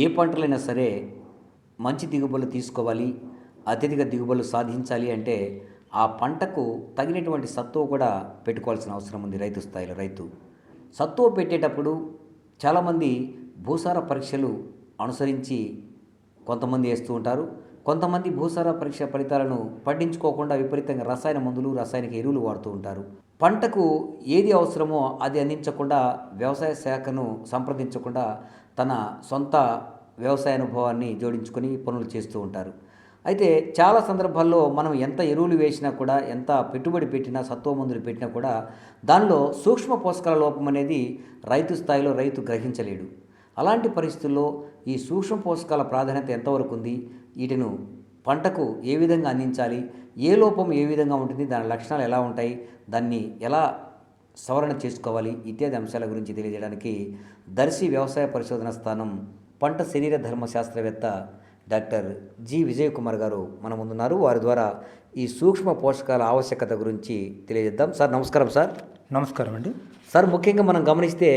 ఏ పంటలైనా సరే మంచి దిగుబడులు తీసుకోవాలి అత్యధిక దిగుబడులు సాధించాలి అంటే ఆ పంటకు తగినటువంటి సత్తువ కూడా పెట్టుకోవాల్సిన అవసరం ఉంది రైతు స్థాయిలో. రైతు సత్తువ పెట్టేటప్పుడు చాలామంది భూసార పరీక్షలు అనుసరించి కొంతమంది వేస్తూ ఉంటారు. కొంతమంది భూసార పరీక్ష ఫలితాలను పట్టించుకోకుండా విపరీతంగా రసాయన మందులు రసాయనిక ఎరువులు వాడుతూ ఉంటారు. పంటకు ఏది అవసరమో అది అందించకుండా వ్యవసాయ శాఖను సంప్రదించకుండా తన సొంత వ్యవసాయ అనుభవాన్ని జోడించుకొని పనులు చేస్తూ ఉంటారు. అయితే చాలా సందర్భాల్లో మనం ఎంత ఎరువులు వేసినా కూడా ఎంత పెట్టుబడి పెట్టినా సత్వ మందులు పెట్టినా కూడా దానిలో సూక్ష్మ పోషకాల లోపం అనేది రైతు స్థాయిలో రైతు గ్రహించలేడు. అలాంటి పరిస్థితుల్లో ఈ సూక్ష్మ పోషకాల ప్రాధాన్యత ఎంతవరకు ఉంది? వీటిను పంటకు ఏ విధంగా అందించాలి? ఏ లోపం ఏ విధంగా ఉంటుంది? దాని లక్షణాలు ఎలా ఉంటాయి? దాన్ని ఎలా సవరణ చేసుకోవాలి ఇత్యాది అంశాల గురించి తెలియజేయడానికి దర్శి వ్యవసాయ పరిశోధన స్థానం పంట శరీర ధర్మ శాస్త్రవేత్త డాక్టర్ జి విజయ్ కుమార్ గారు మన ముందున్నారు. వారి ద్వారా ఈ సూక్ష్మ పోషకాల ఆవశ్యకత గురించి తెలియజేద్దాం. సార్ నమస్కారం సార్. నమస్కారం అండి. సార్ ముఖ్యంగా మనం గమనిస్తే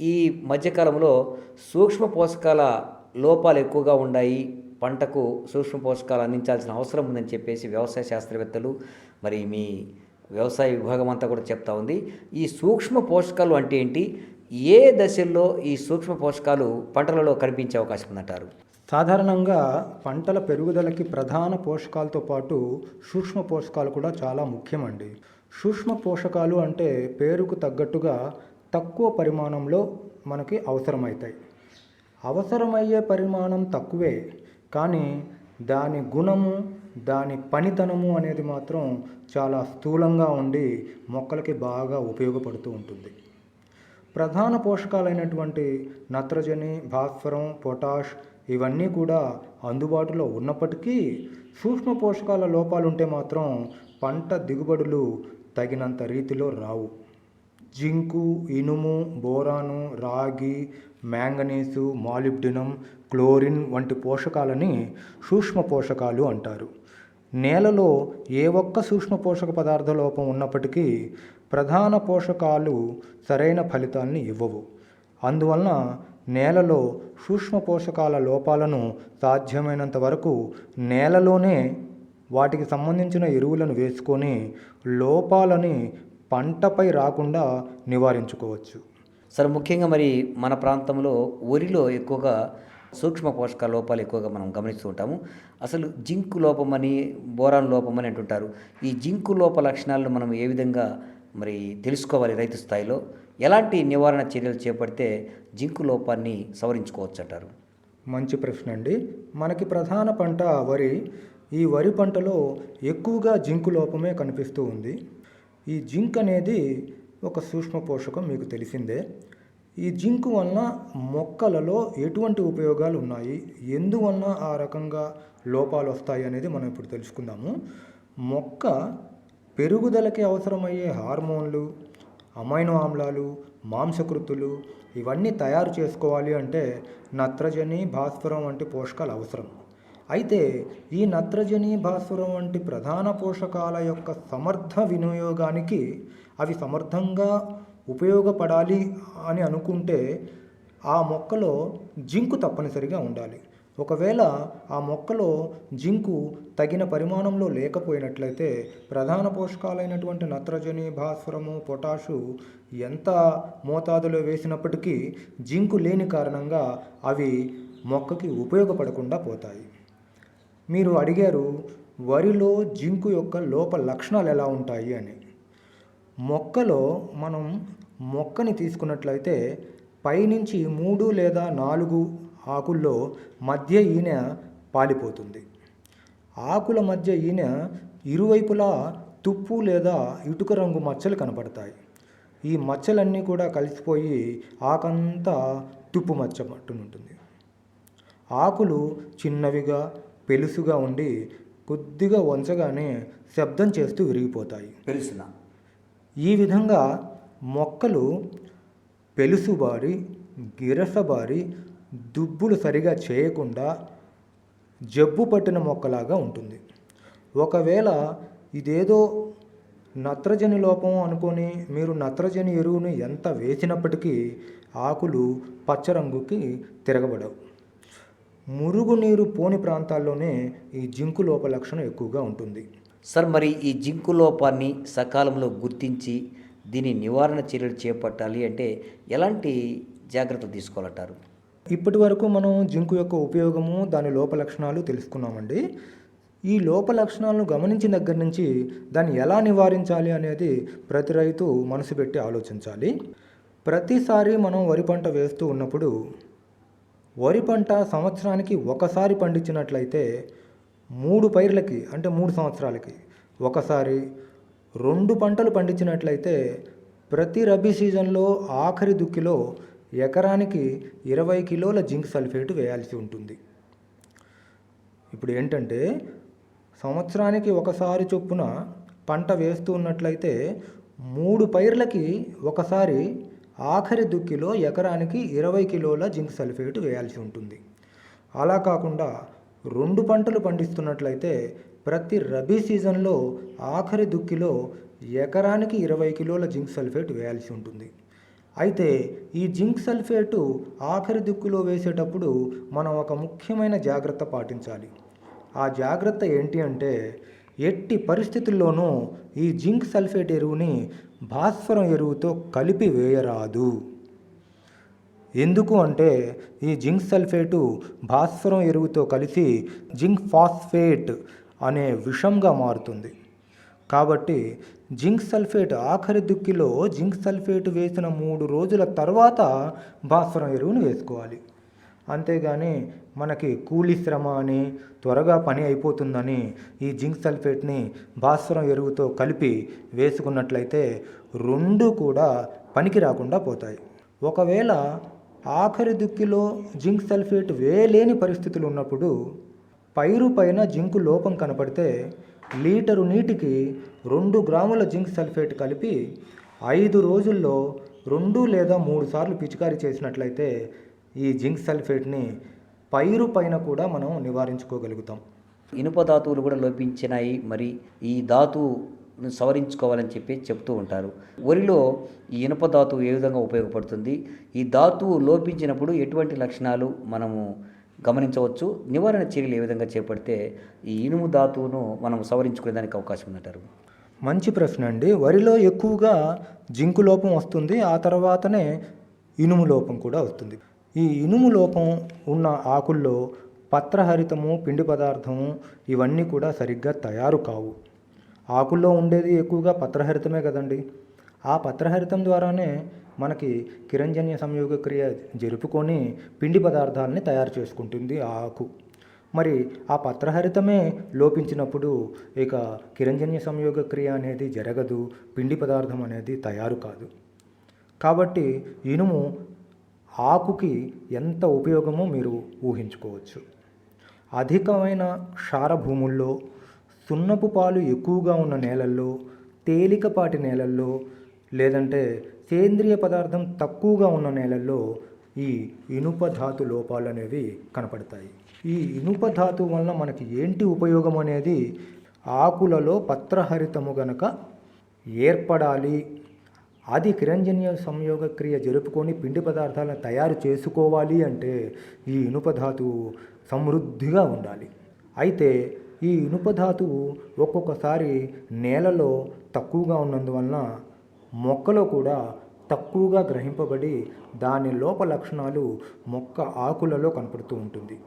ఈ మధ్యకాలంలో సూక్ష్మ పోషకాల లోపాలు ఎక్కువగా ఉన్నాయి. పంటకు సూక్ష్మ పోషకాలు అందించాల్సిన అవసరం ఉందని చెప్పేసి వ్యవసాయ శాస్త్రవేత్తలు మరి మీ వ్యవసాయ విభాగం అంతా కూడా చెప్తా ఉంది. ఈ సూక్ష్మ పోషకాలు అంటే ఏంటి? ఏ దశల్లో ఈ సూక్ష్మ పోషకాలు పంటలలో కనిపించే అవకాశం ఉందంటారు? సాధారణంగా పంటల పెరుగుదలకి ప్రధాన పోషకాలతో పాటు సూక్ష్మ పోషకాలు కూడా చాలా ముఖ్యమండి. సూక్ష్మ పోషకాలు అంటే పేరుకు తగ్గట్టుగా తక్కువ పరిమాణంలో మనకి అవసరమవుతాయి అవసరమయ్యే పరిమాణం తక్కువే కానీ దాని గుణము దాని పనితనము అనేది మాత్రం చాలా స్థూలంగా ఉండి మొక్కలకి బాగా ఉపయోగపడుతూ ఉంటుంది. ప్రధాన పోషకాలైనటువంటి నత్రజని భాస్వరం పొటాష్ ఇవన్నీ కూడా అందుబాటులో ఉన్నప్పటికీ సూక్ష్మ పోషకాల లోపాలు ఉంటే మాత్రం పంట దిగుబడులు తగినంత రీతిలో రావు. జింకు ఇనుము బోరాను రాగి మ్యాంగనీసు మాలిబ్డినం క్లోరిన్ వంటి పోషకాలని సూక్ష్మ పోషకాలు అంటారు. నేలలో ఏ ఒక్క సూక్ష్మ పోషక పదార్థ లోపం ఉన్నప్పటికీ ప్రధాన పోషకాలు సరైన ఫలితాల్ని ఇవ్వవు. అందువలన నేలలో సూక్ష్మ పోషకాల లోపాలను సాధ్యమైనంత వరకు నేలలోనే వాటికి సంబంధించిన ఎరువులను వేసుకొని లోపాలని పంటపై రాకుండా నివారించుకోవచ్చు. సార్ ముఖ్యంగా మరి మన ప్రాంతంలో వరిలో ఎక్కువగా సూక్ష్మ పోషక లోపాలు ఎక్కువగా మనం గమనిస్తూ ఉంటాము. అసలు జింక్ లోపమని బోరాన్ లోపమని అంటుంటారు. ఈ జింకు లోప లక్షణాలను మనం ఏ విధంగా మరి తెలుసుకోవాలి రైతు స్థాయిలో? ఎలాంటి నివారణ చర్యలు చేపడితే జింకు లోపాన్ని సవరించుకోవచ్చు అంటారు? మంచి ప్రశ్న అండి. మనకి ప్రధాన పంట వరి. ఈ వరి పంటలో ఎక్కువగా జింకు లోపమే కనిపిస్తూ ఉంది. ఈ జింక్ అనేది ఒక సూక్ష్మ పోషకం మీకు తెలిసిందే. ఈ జింకు వలన మొక్కలలో ఎటువంటి ఉపయోగాలు ఉన్నాయి? ఎందువలన ఆ రకంగా లోపాలు వస్తాయి అనేది మనం ఇప్పుడు తెలుసుకుందాము. మొక్క పెరుగుదలకి అవసరమయ్యే హార్మోన్లు అమైనో ఆమ్లాలు మాంసకృతులు ఇవన్నీ తయారు చేసుకోవాలి అంటే నత్రజని భాస్వరం వంటి పోషకాలు అవసరం. అయితే ఈ నత్రజని భాస్వరం వంటి ప్రధాన పోషకాల యొక్క సమర్థ వినియోగానికి అవి సమర్థంగా ఉపయోగపడాలి అని అనుకుంటే ఆ మొక్కలో జింకు తప్పనిసరిగా ఉండాలి. ఒకవేళ ఆ మొక్కలో జింకు తగిన పరిమాణంలో లేకపోయినట్లయితే ప్రధాన పోషకాలైనటువంటి నత్రజని భాస్వరము పొటాషు ఎంత మోతాదులో వేసినప్పటికీ జింకు లేని కారణంగా అవి మొక్కకి ఉపయోగపడకుండా పోతాయి. మీరు అడిగారు వరిలో జింకు యొక్క లోప లక్షణాలు ఎలా ఉంటాయి అని. మొక్కలో మనం మొక్కని తీసుకున్నట్లయితే పైనుంచి మూడు లేదా నాలుగు ఆకుల్లో మధ్య ఈనె పాలిపోతుంది. ఆకుల మధ్య ఈనె ఇరువైపులా తుప్పు లేదా ఇటుక రంగు మచ్చలు కనపడతాయి. ఈ మచ్చలన్నీ కూడా కలిసిపోయి ఆకంతా తుప్పు మచ్చ పట్టునుంటుంది ఆకులు చిన్నవిగా పెలుసుగా ఉండి కొద్దిగా వంచగానే శబ్దం చేస్తూ విరిగిపోతాయి. పెలుసునా. ఈ విధంగా మొక్కలు పెలుసుబారి గిరసబారి దుబ్బులు సరిగా చేయకుండా జబ్బు పట్టిన మొక్కలాగా ఉంటుంది. ఒకవేళ ఇదేదో నత్రజని లోపం అనుకొని మీరు నత్రజని ఎరువును ఎంత వేసినప్పటికీ ఆకులు పచ్చ రంగుకి తిరగబడవు. మురుగునీరు పోని ప్రాంతాల్లోనే ఈ జింకు లోప లక్షణం ఎక్కువగా ఉంటుంది. సార్ మరి ఈ జింకు లోపాన్ని సకాలంలో గుర్తించి దీని నివారణ చర్యలు చేపట్టాలి అంటే ఎలాంటి జాగ్రత్తలు తీసుకోవాలంటారు? ఇప్పటి వరకు మనం జింకు యొక్క ఉపయోగము దాని లోప లక్షణాలు తెలుసుకున్నామండి. ఈ లోప లక్షణాలను గమనించిన దగ్గర నుంచి దాన్ని ఎలా నివారించాలి అనేది ప్రతి రైతు మనసు పెట్టి ఆలోచించాలి. ప్రతిసారి మనం వరి పంట వేస్తూ ఉన్నప్పుడు వరి పంట సంవత్సరానికి ఒకసారి పండించినట్లయితే మూడు పైర్లకి అంటే మూడు సంవత్సరాలకి. ఒకసారి రెండు పంటలు పండించినట్లయితే ప్రతి రబీ సీజన్లో ఆఖరి దుక్కిలో ఎకరానికి ఇరవై కిలోల జింక్ సల్ఫేట్ వేయాల్సి ఉంటుంది. ఇప్పుడు ఏంటంటే సంవత్సరానికి ఒకసారి చొప్పున పంట వేస్తూ ఉన్నట్లయితే మూడు పైర్లకి ఒకసారి ఆఖరి దుక్కిలో ఎకరానికి ఇరవై కిలోల జింక్ సల్ఫేట్ వేయాల్సి ఉంటుంది. అలా కాకుండా రెండు పంటలు పండిస్తున్నట్లయితే ప్రతి రబీ సీజన్లో ఆఖరి దుక్కిలో ఎకరానికి ఇరవై కిలోల జింక్ సల్ఫేట్ వేయాల్సి ఉంటుంది. అయితే ఈ జింక్ సల్ఫేటు ఆఖరి దిక్కులో వేసేటప్పుడు మనం ఒక ముఖ్యమైన జాగ్రత్త పాటించాలి. ఆ జాగ్రత్త ఏంటి అంటే ఎట్టి పరిస్థితుల్లోనూ ఈ జింక్ సల్ఫేట్ ఎరువుని భాస్వరం ఎరువుతో కలిపి వేయరాదు. ఎందుకు అంటే ఈ జింక్ సల్ఫేటు భాస్వరం ఎరువుతో కలిసి జింక్ ఫాస్ఫేట్ అనే విషంగా మారుతుంది. కాబట్టి జింక్ సల్ఫేట్ ఆఖరి దుక్కిలో జింక్ సల్ఫేట్ వేసిన మూడు రోజుల తర్వాత భాస్వరం ఎరువును వేసుకోవాలి. అంతేగాని మనకి కూలి శ్రమ అని త్వరగా పని అయిపోతుందని ఈ జింక్ సల్ఫేట్ని భాస్వరం ఎరువుతో కలిపి వేసుకున్నట్లయితే రెండు కూడా పనికి రాకుండా పోతాయి. ఒకవేళ ఆఖరి దుక్కిలో జింక్ సల్ఫేట్ వేయలేని పరిస్థితులు ఉన్నప్పుడు పైరు పైన జింకు లోపం కనపడితే లీటరు నీటికి రెండు గ్రాముల జింక్ సల్ఫేట్ కలిపి ఐదు రోజుల్లో రెండు లేదా మూడు సార్లు పిచికారీ చేసినట్లయితే ఈ జింక్ సల్ఫేట్ని పైరు పైన కూడా మనం నివారించుకోగలుగుతాం. ఇనుప ధాతువులు కూడా లోపించినాయి. మరి ఈ ధాతు సవరించుకోవాలని చెప్పి చెప్తూ ఉంటారు. వరిలో ఈ ఇనుప ధాతువు ఏ విధంగా ఉపయోగపడుతుంది? ఈ ధాతువు లోపించినప్పుడు ఎటువంటి లక్షణాలు మనము గమనించవచ్చు? నివారణ చర్యలు ఏ విధంగా చేపడితే ఈ ఇనుము ధాతువును మనం సవరించుకునేదానికి అవకాశం ఉందంటారు? మంచి ప్రశ్న అండి. వరిలో ఎక్కువగా జింకు లోపం వస్తుంది. ఆ తర్వాతనే ఇనుము లోపం కూడా వస్తుంది. ఈ ఇనుము లోపం ఉన్న ఆకుల్లో పత్రహరితము పిండి పదార్థము ఇవన్నీ కూడా సరిగ్గా తయారు కావు. ఆకుల్లో ఉండేది ఎక్కువగా పత్రహరితమే కదండి. ఆ పత్రహరితం ద్వారానే మనకి కిరంజన్య సంయోగ క్రియ జరుపుకొని పిండి పదార్థాలని తయారు చేసుకుంటుంది ఆ ఆకు. మరి ఆ పత్రహరితమే లోపించినప్పుడు ఇక కిరంజన్య సంయోగ క్రియ అనేది జరగదు పిండి పదార్థం అనేది తయారు కాదు. కాబట్టి ఇనుము ఆకుకి ఎంత ఉపయోగమో మీరు ఊహించుకోవచ్చు. అధికమైన క్షార భూముల్లో సున్నపు పాలు ఎక్కువగా ఉన్న నేలల్లో తేలికపాటి నేలల్లో లేదంటే సేంద్రియ పదార్థం తక్కువగా ఉన్న నేలల్లో ఈ ఇనుప ధాతు లోపాలు అనేవి కనపడతాయి. ఈ ఇనుప ధాతు వలన మనకి ఏంటి ఉపయోగం అనేది? ఆకులలో పత్రహరితము గనక ఏర్పడాలి అది కిరంజన్య సంయోగ క్రియ జరుపుకొని పిండి పదార్థాలను తయారు చేసుకోవాలి అంటే ఈ ఇనుప ధాతువు సమృద్ధిగా ఉండాలి. అయితే ఈ ఇనుప ధాతువు ఒక్కొక్కసారి నేలలో తక్కువగా ఉన్నందువలన మొక్కలో కూడా తక్కువగా గ్రహింపబడి దాని లోప లక్షణాలు మొక్క ఆకులలో కనపడుతూ ఉంటుంది.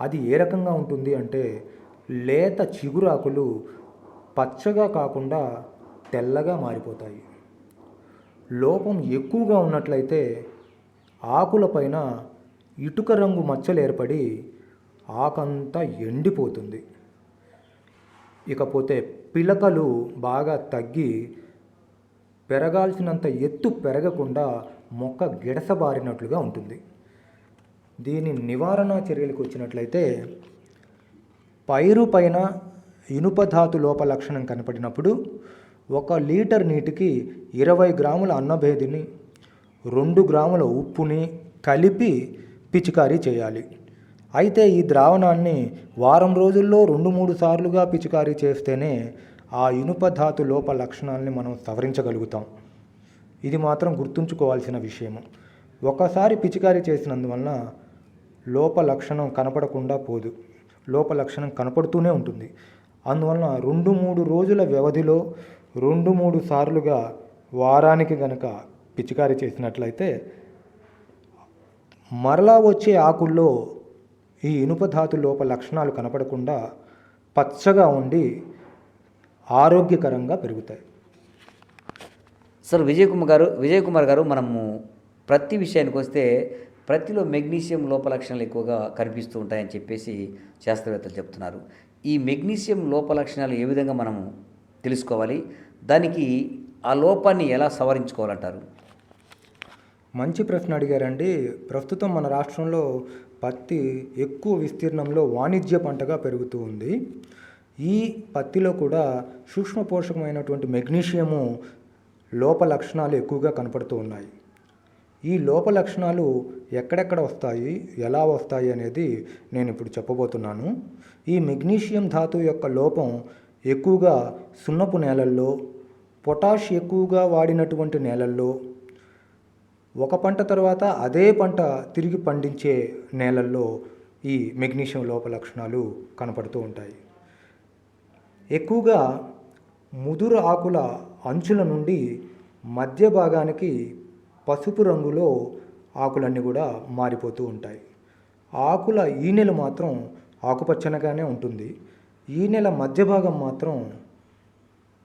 అది ఏ రకంగా ఉంటుంది అంటే లేత చిగురాకులు పచ్చగా కాకుండా తెల్లగా మారిపోతాయి. లోపం ఎక్కువగా ఉన్నట్లయితే ఆకులపైన ఇటుక రంగు మచ్చలు ఏర్పడి ఆకంతా ఎండిపోతుంది. ఇకపోతే పిలకలు బాగా తగ్గి పెరగాల్సినంత ఎత్తు పెరగకుండా మొక్క గిడసబారినట్లుగా ఉంటుంది. దీని నివారణ చర్యలకు వచ్చినట్లయితే పైరు పైన ఇనుప ధాతు లోప లక్షణం కనపడినప్పుడు ఒక లీటర్ నీటికి ఇరవై గ్రాముల అన్నభేదిని రెండు గ్రాముల ఉప్పుని కలిపి పిచికారీ చేయాలి. అయితే ఈ ద్రావణాన్ని వారం రోజుల్లో రెండు మూడు సార్లుగా పిచికారీ చేస్తేనే ఆ ఇనుప ధాతు లోప లక్షణాలని మనం సవరించగలుగుతాం. ఇది మాత్రం గుర్తుంచుకోవాల్సిన విషయము. ఒకసారి పిచికారీ చేసినందువలన లోప లక్షణం కనపడకుండా పోదు. లోప లక్షణం కనపడుతూనే ఉంటుంది. అందువలన రెండు మూడు రోజుల వ్యవధిలో రెండు మూడు సార్లుగా వారానికి గనక పిచికారీ చేసినట్లయితే మరలా వచ్చే ఆకుల్లో ఈ ఇనుప ధాతు లోప లక్షణాలు కనపడకుండా పచ్చగా ఉండి ఆరోగ్యకరంగా పెరుగుతాయి. సార్ విజయ్ కుమార్ గారు విజయ్ కుమార్ గారు మనము ప్రతి విషయానికి వస్తే ప్రతిలో మెగ్నీషియం లోప లక్షణాలు ఎక్కువగా కనిపిస్తూ ఉంటాయని చెప్పేసి శాస్త్రవేత్తలు చెప్తున్నారు. ఈ మెగ్నీషియం లోప లక్షణాలు ఏ విధంగా మనము తెలుసుకోవాలి? దానికి ఆ లోపాన్ని ఎలా సవరించుకోవాలంటారు? మంచి ప్రశ్న అడిగారండి. ప్రస్తుతం మన రాష్ట్రంలో పత్తి ఎక్కువ విస్తీర్ణంలో వాణిజ్య పంటగా పెరుగుతూ ఉంది. ఈ పత్తిలో కూడా సూక్ష్మ పోషకమైనటువంటి మెగ్నీషియము లోప లక్షణాలు ఎక్కువగా కనపడుతూ ఉన్నాయి. ఈ లోప లక్షణాలు ఎక్కడెక్కడ వస్తాయి? ఎలా వస్తాయి అనేది నేను ఇప్పుడు చెప్పబోతున్నాను. ఈ మెగ్నీషియం ధాతువు యొక్క లోపం ఎక్కువగా సున్నపు నేలల్లో పొటాష్ ఎక్కువగా వాడినటువంటి నేలల్లో ఒక పంట తర్వాత అదే పంట తిరిగి పండించే నేలల్లో ఈ మెగ్నీషియం లోప లక్షణాలు కనపడుతూ ఉంటాయి. ఎక్కువగా ముదురు ఆకుల అంచుల నుండి మధ్య భాగానికి పసుపు రంగులో ఆకులన్నీ కూడా మారిపోతూ ఉంటాయి. ఆకుల ఈనెలు మాత్రం ఆకుపచ్చనగానే ఉంటుంది. ఈనెల మధ్య భాగం మాత్రం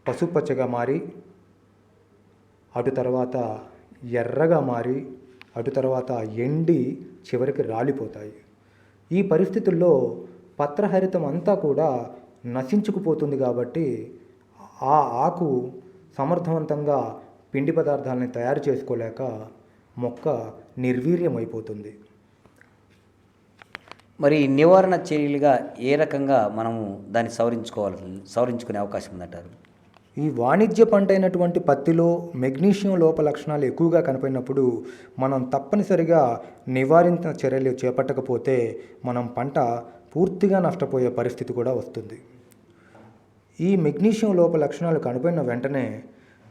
పసుపచ్చగా మారి అటు తర్వాత ఎర్రగా మారి అటు తర్వాత ఎండి చివరికి రాలిపోతాయి. ఈ పరిస్థితుల్లో పత్రహరితం అంతా కూడా నశించుకుపోతుంది కాబట్టి ఆ ఆకు సమర్థవంతంగా పిండి పదార్థాలని తయారు చేసుకోలేక మొక్క నిర్వీర్యమైపోతుంది. మరి నివారణ చర్యలుగా ఏ రకంగా మనము దాన్ని సవరించుకోవాలి సవరించుకునే అవకాశం ఉందంటారు? ఈ వాణిజ్య పంట అయినటువంటి పత్తిలో మెగ్నీషియం లోప లక్షణాలు ఎక్కువగా కనపడినప్పుడు మనం తప్పనిసరిగా నివారించిన చర్యలు చేపట్టకపోతే మనం పంట పూర్తిగా నష్టపోయే పరిస్థితి కూడా వస్తుంది. ఈ మెగ్నీషియం లోప లక్షణాలు కనపడిన వెంటనే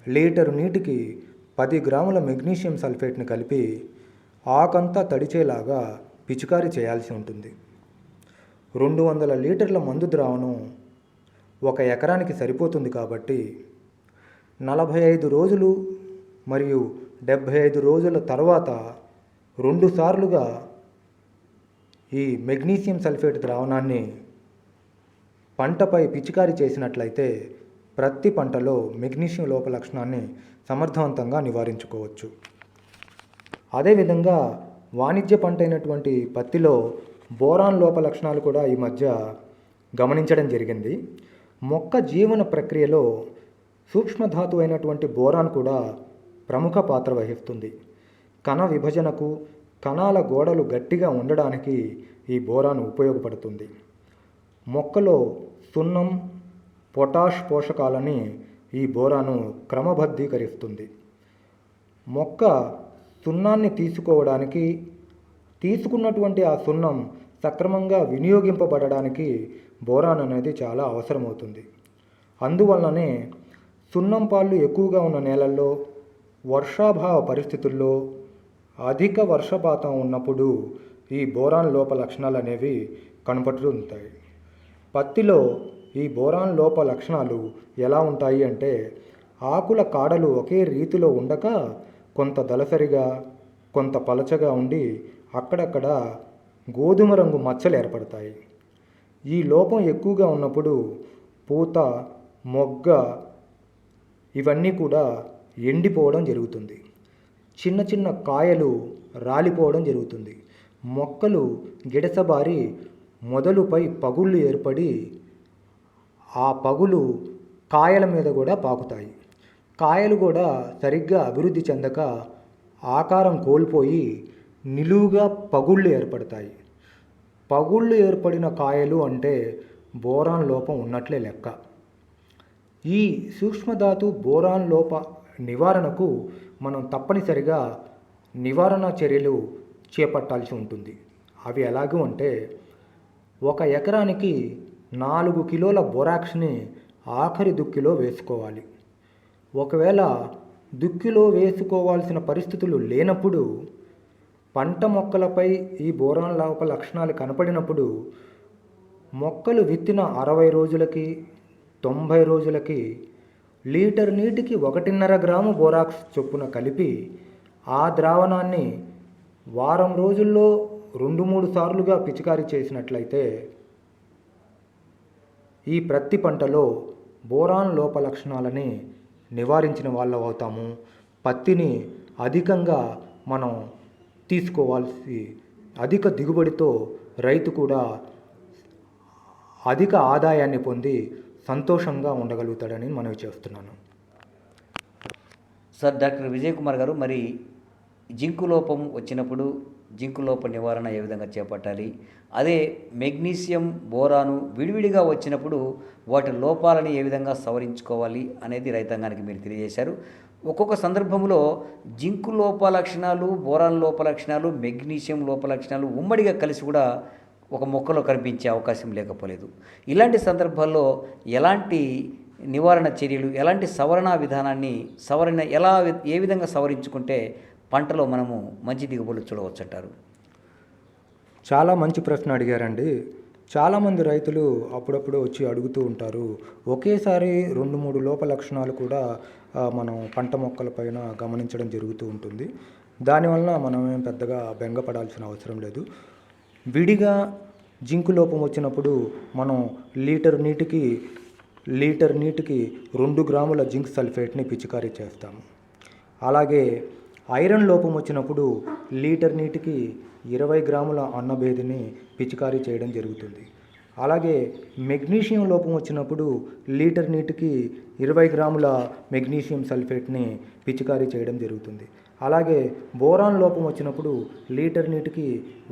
లీటరు నీటికి పది గ్రాముల మెగ్నీషియం సల్ఫేట్ని కలిపి ఆకంతా తడిచేలాగా పిచికారీ చేయాల్సి ఉంటుంది. రెండు వందల లీటర్ల మందు ద్రావణం ఒక ఎకరానికి సరిపోతుంది కాబట్టి నలభై ఐదు రోజులు మరియు డెబ్భై ఐదు రోజుల తర్వాత రెండు సార్లుగా ఈ మెగ్నీషియం సల్ఫేట్ ద్రావణాన్ని పంటపై పిచికారీ చేసినట్లయితే ప్రతి పంటలో మెగ్నీషియం లోప లక్షణాన్ని సమర్థవంతంగా నివారించుకోవచ్చు. అదేవిధంగా వాణిజ్య పంట అయినటువంటి పత్తిలో బోరాన్ లోప లక్షణాలు కూడా ఈ మధ్య గమనించడం జరిగింది. మొక్క జీవన ప్రక్రియలో సూక్ష్మధాతు అయినటువంటి బోరాన్ కూడా ప్రముఖ పాత్ర వహిస్తుంది. కణ విభజనకు కణాల గోడలు గట్టిగా ఉండడానికి ఈ బోరాన్ ఉపయోగపడుతుంది. మొక్కలో సున్నం పొటాష్ పోషకాలని ఈ బోరాను క్రమబద్ధీకరిస్తుంది. మొక్క సున్నాన్ని తీసుకోవడానికి తీసుకున్నటువంటి ఆ సున్నం సక్రమంగా వినియోగింపబడడానికి బోరాన్ అనేది చాలా అవసరమవుతుంది. అందువలననే సున్నం పాళ్ళు ఎక్కువగా ఉన్న నేలల్లో వర్షాభావ పరిస్థితుల్లో అధిక వర్షపాతం ఉన్నప్పుడు ఈ బోరాన్ లోప లక్షణాలు అనేవి కనపడుతుంటాయి. పత్తిలో ఈ బోరాన్ లోప లక్షణాలు ఎలా ఉంటాయి అంటే ఆకుల కాడలు ఒకే రీతిలో ఉండక కొంత దళసరిగా కొంత పలచగా ఉండి అక్కడక్కడ గోధుమ రంగు మచ్చలు ఏర్పడతాయి. ఈ లోపం ఎక్కువగా ఉన్నప్పుడు పూత మొగ్గ ఇవన్నీ కూడా ఎండిపోవడం జరుగుతుంది. చిన్న చిన్న కాయలు రాలిపోవడం జరుగుతుంది. మొక్కలు గిడసబారి మొదలుపై పగుళ్ళు ఏర్పడి ఆ పగులు కాయల మీద కూడా పాకుతాయి. కాయలు కూడా సరిగ్గా అభివృద్ధి చెందక ఆకారం కోల్పోయి నిలువుగా పగుళ్ళు ఏర్పడతాయి. పగుళ్ళు ఏర్పడిన కాయలు అంటే బోరాన్ లోపం ఉన్నట్లే లెక్క. ఈ సూక్ష్మధాతు బోరాన్ లోప నివారణకు మనం తప్పనిసరిగా నివారణ చర్యలు చేపట్టాల్సి ఉంటుంది. అవి ఎలాగూ అంటే ఒక ఎకరానికి నాలుగు కిలోల బొరాక్స్ని ఆఖరి దుక్కిలో వేసుకోవాలి. ఒకవేళ దుక్కిలో వేసుకోవాల్సిన పరిస్థితులు లేనప్పుడు పంట మొక్కలపై ఈ బోరాన్ లోప లక్షణాలు కనపడినప్పుడు మొక్కలు విత్తిన అరవై రోజులకి తొంభై రోజులకి లీటర్ నీటికి ఒకటిన్నర గ్రాము బోరాక్స్ చొప్పున కలిపి ఆ ద్రావణాన్ని వారం రోజుల్లో రెండు మూడు సార్లుగా పిచికారీ చేసినట్లయితే ఈ ప్రత్తి పంటలో బోరాన్ లోప లక్షణాలని నివారించిన వాళ్ళు అవుతాము. పత్తిని అధికంగా మనం తీసుకోవాల్సి అధిక దిగుబడితో రైతు కూడా అధిక ఆదాయాన్ని పొంది సంతోషంగా ఉండగలుగుతాడని మనవి చేస్తున్నాను. సార్ డాక్టర్ విజయ్ కుమార్ గారు మరి జింకు లోపం వచ్చినప్పుడు జింకు లోప నివారణ ఏ విధంగా చేపట్టాలి? అదే మెగ్నీషియం బోరాను విడివిడిగా వచ్చినప్పుడు వాటి లోపాలని ఏ విధంగా సవరించుకోవాలి అనేది రైతాంగానికి మీరు తెలియజేశారు. ఒక్కొక్క సందర్భంలో జింకు లోప లక్షణాలు బోరాన్ లోప లక్షణాలు మెగ్నీషియం లోప లక్షణాలు ఉమ్మడిగా కలిసి కూడా ఒక మొక్కలో కనిపించే అవకాశం లేకపోలేదు. ఇలాంటి సందర్భాల్లో ఎలాంటి నివారణ చర్యలు ఎలాంటి సవరణ విధానాన్ని సవరణ ఎలా ఏ విధంగా సవరించుకుంటే పంటలో మనము మంచి దిగుబడులు చూడవచ్చు అంటారు చాలా మంచి ప్రశ్న అడిగారండి. చాలామంది రైతులు అప్పుడప్పుడు వచ్చి అడుగుతూ ఉంటారు. ఒకేసారి రెండు మూడు లోప లక్షణాలు కూడా మనం పంట మొక్కల పైన గమనించడం జరుగుతూ ఉంటుంది. దానివల్ల మనం ఏం పెద్దగా బెంగపడాల్సిన అవసరం లేదు. విడిగా జింకు లోపం వచ్చినప్పుడు మనం లీటర్ నీటికి లీటర్ నీటికి రెండు గ్రాముల జింక్ సల్ఫేట్ని పిచికారీ చేస్తాము. అలాగే ఐరన్ లోపం వచ్చినప్పుడు లీటర్ నీటికి ఇరవై గ్రాముల అన్నభేదిని పిచికారీ చేయడం జరుగుతుంది. అలాగే మెగ్నీషియం లోపం వచ్చినప్పుడు లీటర్ నీటికి ఇరవై గ్రాముల మెగ్నీషియం సల్ఫేట్ని పిచికారీ చేయడం జరుగుతుంది. అలాగే బోరాన్ లోపం వచ్చినప్పుడు లీటర్ నీటికి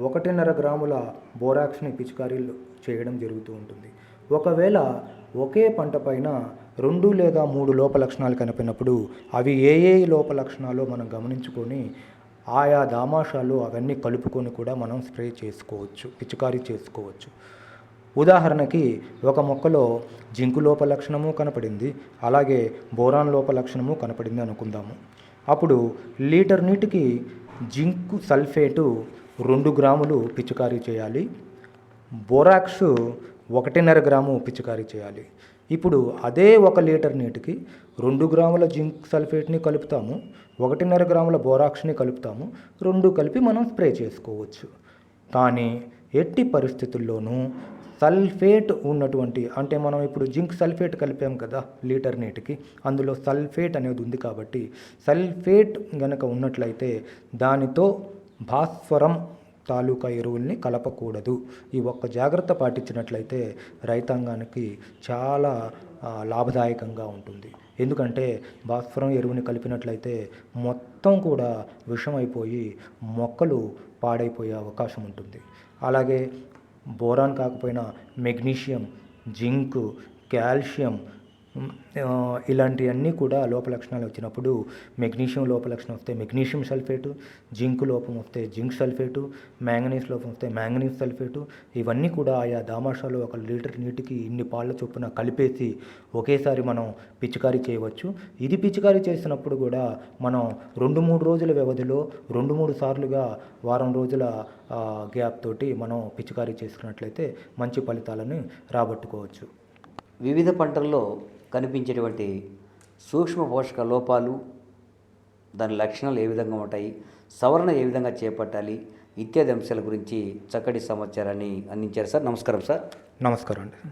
ఒకటిన్నర గ్రాముల బోరాక్స్ని పిచికారీ చేయడం జరుగుతూ ఉంటుంది. ఒకవేళ ఒకే పంట పైన రెండు లేదా మూడు లోప లక్షణాలు కనిపినప్పుడు అవి ఏ ఏ లోప లక్షణాలు మనం గమనించుకొని ఆయా దామాషాలు అవన్నీ కలుపుకొని కూడా మనం స్ప్రే చేసుకోవచ్చు పిచికారీ చేసుకోవచ్చు. ఉదాహరణకి ఒక మొక్కలో జింకు లోప లక్షణము కనపడింది అలాగే బోరాన్ లోప లక్షణము కనపడింది అనుకుందాము. అప్పుడు లీటర్ నీటికి జింకు సల్ఫేటు రెండు గ్రాములు పిచికారీ చేయాలి బోరాక్స్ ఒకటిన్నర గ్రాము పిచికారీ చేయాలి. ఇప్పుడు అదే ఒక లీటర్ నీటికి రెండు గ్రాముల జింక్ సల్ఫేట్ని కలుపుతాము ఒకటిన్నర గ్రాముల బోరాక్స్ని కలుపుతాము రెండు కలిపి మనం స్ప్రే చేసుకోవచ్చు. కానీ ఎట్టి పరిస్థితుల్లోనూ సల్ఫేట్ ఉన్నటువంటి అంటే మనం ఇప్పుడు జింక్ సల్ఫేట్ కలిపాం కదా లీటర్ నీటికి అందులో సల్ఫేట్ అనేది ఉంది కాబట్టి సల్ఫేట్ గనక ఉన్నట్లయితే దానితో భాస్వరం తాలూకా ఎరువుల్ని కలపకూడదు. ఈ ఒక్క జాగ్రత్త పాటించినట్లయితే రైతాంగానికి చాలా లాభదాయకంగా ఉంటుంది. ఎందుకంటే భాస్వరం ఎరువుని కలిపినట్లయితే మొత్తం కూడా విషమైపోయి మొక్కలు పాడైపోయే అవకాశం ఉంటుంది. అలాగే బోరాన్ కాకపోయినా మెగ్నీషియం జింక్ కాల్షియం ఇలాంటివన్నీ కూడా లోప లక్షణాలు వచ్చినప్పుడు మెగ్నీషియం లోప లక్షణం వస్తే మెగ్నీషియం సల్ఫేటు జింక్ లోపం వస్తే జింక్ సల్ఫేటు మ్యాంగనీస్ లోపం వస్తే మ్యాంగనీస్ సల్ఫేటు ఇవన్నీ కూడా ఆయా దామాషాలు ఒక లీటర్ నీటికి ఇన్ని పాళ్ళ చొప్పున కలిపేసి ఒకేసారి మనం పిచికారీ చేయవచ్చు. ఇది పిచికారీ చేసినప్పుడు కూడా మనం రెండు మూడు రోజుల వ్యవధిలో రెండు మూడు సార్లుగా వారం రోజుల గ్యాప్ తోటి మనం పిచికారీ చేసుకున్నట్లయితే మంచి ఫలితాలను రాబట్టుకోవచ్చు. వివిధ పంటల్లో కనిపించేటువంటి సూక్ష్మ పోషక లోపాలు దాని లక్షణాలు ఏ విధంగా ఉంటాయి సవరణ ఏ విధంగా చేపట్టాలి ఇత్యాది అంశాల గురించి చక్కటి సమాచారాన్ని అందించారు సార్. నమస్కారం సార్. నమస్కారం అండి.